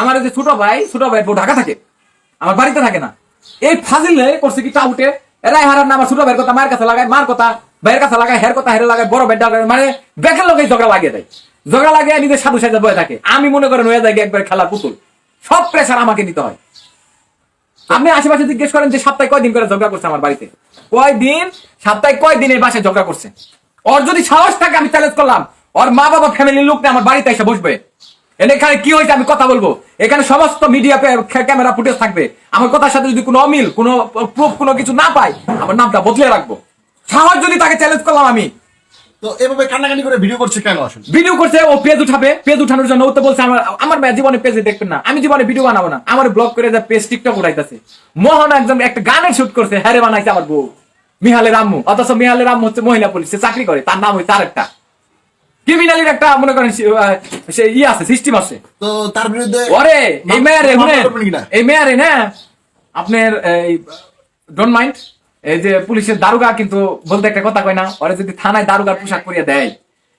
আমার যে ছোট ভাই ছোট ভাই বউ ঢাকা থাকে, আমার বাড়িতে থাকে না। এই ফাজিলে করছে কি টাউটে? এরাই হারার না, আমার ছোট ভাইয়ের কথা, মায়ের কাছে লাগায়, মার কথা, ভাইয়ের কাছে লাগায়, হের কথা, হেরে লাগায়, বড় লাগায় মানে বেকের লোকেই ঝগড়া লাগিয়ে দেয়। ঝগড়া লাগিয়ে নিজের সাধু সাজা বয়ে থাকে। আমি মনে করেন হয়ে যায় একবার খেলার পুতুল। সব প্রেশার আমাকে নিতে হয়। আপনি আশেপাশে জিজ্ঞেস করেন যে সপ্তাহে কয়দিন করে ঝগড়া করছে আমার বাড়িতে? কয়দিন? সপ্তাহে কয়দিন এই বাসায় ঝগড়া করছে? ওর যদি সাহস থাকে, আমি চ্যালেঞ্জ করলাম। ওর মা বাবা ফ্যামিলির লোক আমার বাড়িতে এসে বসবে। এখানে কি হয়েছে আমি কথা বলব? এখানে সমস্ত মিডিয়া ক্যামেরা ফুটেজ থাকবে। আমার কথার সাথে যদি কোনো অমিল কোনো প্রুফ কোনো কিছু না পাই আমার নামটা বদলে রাখব। সাহস যদি তাকে চ্যালেঞ্জ করলাম আমি। তো এভাবে কান্নাকানি করে ভিডিও করছে কেন আসলে? ভিডিও করছে ও পেজ উঠাবে। পেজ উঠানোর জন্য ও তো বলছে আমার আমার জীবনে পেজে দেখবেন না। আমি জীবনে ভিডিও বানাবো না। আমার ব্লগ করে যা পেজ টিকটক উঠাইতেছে। মোহন একদম একটা গানের শুট করছে হ্যারে বানাইছে আমার বউ। মিহালের আম্মু। অথচ মিহালের আম্মু হচ্ছে মহিলা পুলিশ চাকরি করে তার নাম হচ্ছে আরেকটা। ক্রিমিনালির একটা মনে করেন সে, ই আছে সিস্টেম আছে তো তার বিরুদ্ধে ওরে এই মেয়ারে কিনা? এই মেয়ারে না আপনার এই ডোন্ট মাইন্ড এই যে পুলিশের দারোগা কিন্তু বলতে একটা কথা কয় না ওরা যদি থানায় দারোগার পোশাক পরিয়ে দেয়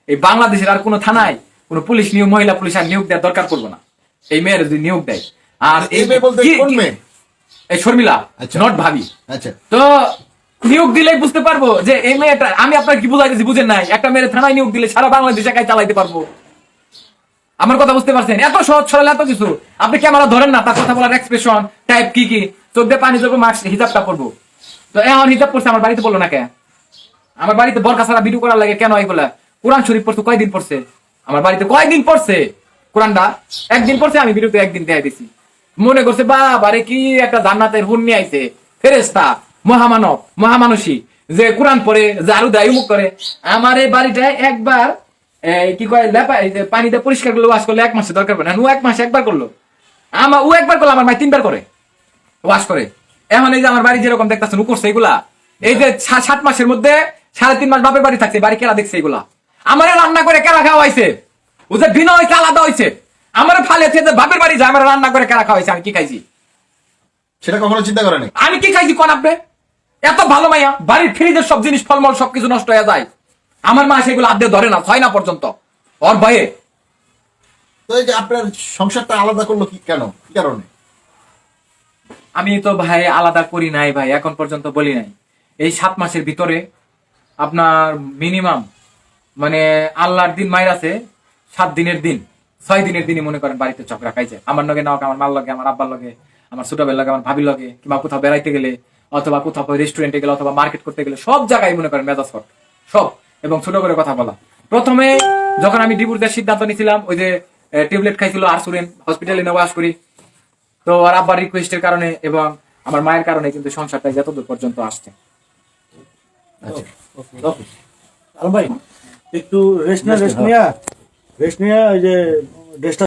এই বাংলাদেশের আর কোনো থানায় কোনো পুলিশ নিয়োগ মহিলা পুলিশ আর নিয়োগ দেওয়ার দরকার পড়ব না এই মেয়ের যদি নিয়োগ দেয় আর এই মেয়ে বলতে কি- কোন মেয়ে? এই শর্মিলা আচ্ছা। নট ভাবি আচ্ছা তো নিয়োগ দিলেই বুঝতে পারব যে এই মেয়েটা, আমি আপনার কি বুঝাইতেছি বুঝেন নাই। একটা মেয়ের থানায় নিয়োগ দিলে সারা বাংলাদেশ একাই চালাইতে পারব। আমার কথা বুঝতে পারছেন? এত সহজ সরল এত কিছু। আপনি ধরেন না, তার কথা বলার এক্সপ্রেশন টাইপ কি কি পানি মাস্ক হিসাবটা করব তো এখন হিসাব আমার বাড়িতে বলল না কে? আমার বাড়িতে বরকা ছাড়া ভিডিও করার লাগে কেন এইগুলা কোরআন শরীফ পড়ছে, কয়দিন পড়ছে? আমার বাড়িতে কয়দিন পড়ছে? কোরআনটা একদিন পড়ছে, আমি ভিডিওতে একদিন দিছি মনে করছে বাবা রে কি একটা জান্নাতের হুন নিয়ে আইছে। ফেরেস্তা মহামানব মহামানসী যে কোরআন পড়ে জারু দেয় উমুক করে। আমার এই বাড়িটায় একবার কি কয় লেপা এই যে পানিতে পরিষ্কার করলে ওয়াশ করলে এক মাসে দরকার পড়ে না। ও এক মাসে একবার করল। আমার ও একবার করল আমার মাই তিনবার করে ওয়াশ করে। এখন এই যে আমার বাড়ি যেরকম দেখতেছেন ও করছে এগুলা। এই যে সাত মাসের মধ্যে সাড়ে তিন মাস বাপের বাড়ি থাকছে বাড়ি কেরা দেখছে এগুলা। আমারে রান্না করে কেরা খাওয়া হয়েছে। ও যে ভিন্ন হয়েছে আলাদা হয়েছে। আমার ফালে যে বাপের বাড়ি যায় আমার রান্না করে কেরা খাওয়া হয়েছে আমি কি খাইছি? সেটা কখনো চিন্তা করেনি? আমি কি খাইছি কোন আপনি? এত ভালো মাইয়া বাড়ির ফ্রিজের সব জিনিস ফলমল সবকিছু নষ্ট হয়ে যায়। আমার মা সেগুলো আদে ধরে না ছয় না পর্যন্ত। ওর ভয়ে। তো এই যে আপনার সংসারটা আলাদা করল কি কেন? কি কারণে? আমি তো ভাই আলাদা করি নাই ভাই এখন পর্যন্ত বলি নাই। এই সাত মাসের ভিতরে আপনার মিনিমাম মানে আল্লাহর দিন মায়ের আছে সাত দিনের দিন ছয় দিনের দিনই মনে করেন বাড়িতে চক্রা খাইছে। আমার লগে নাও আমার মার লগে আমার আব্বার লগে আমার ছোট ভাইয়ের লগে আমার ভাবির লগে কিংবা কোথাও বেড়াইতে গেলে অথবা কোথাও রেস্টুরেন্টে গেলে অথবা মার্কেট করতে গেলে সব জায়গায় মনে করেন মেজাজ হট সব। এবং ছোট করে কথা বলা। প্রথমে যখন আমি ডিবুরদের সিদ্ধান্ত নিয়েছিলাম ওই যে ট্যাবলেট খাইছিল আর সুরেন হসপিটালে নেওয়া আস করি। তো আর আব্বার রিকোয়েস্টের কারণে এবং আমার মায়ের কারণে কিন্তু সংসারটা যতদূর পর্যন্ত আসছে। ভাই একটু রেস্ট নিয়ে রেস্ট নিয়ে। রেস্ট নিয়ে ওই যে ড্রেসটা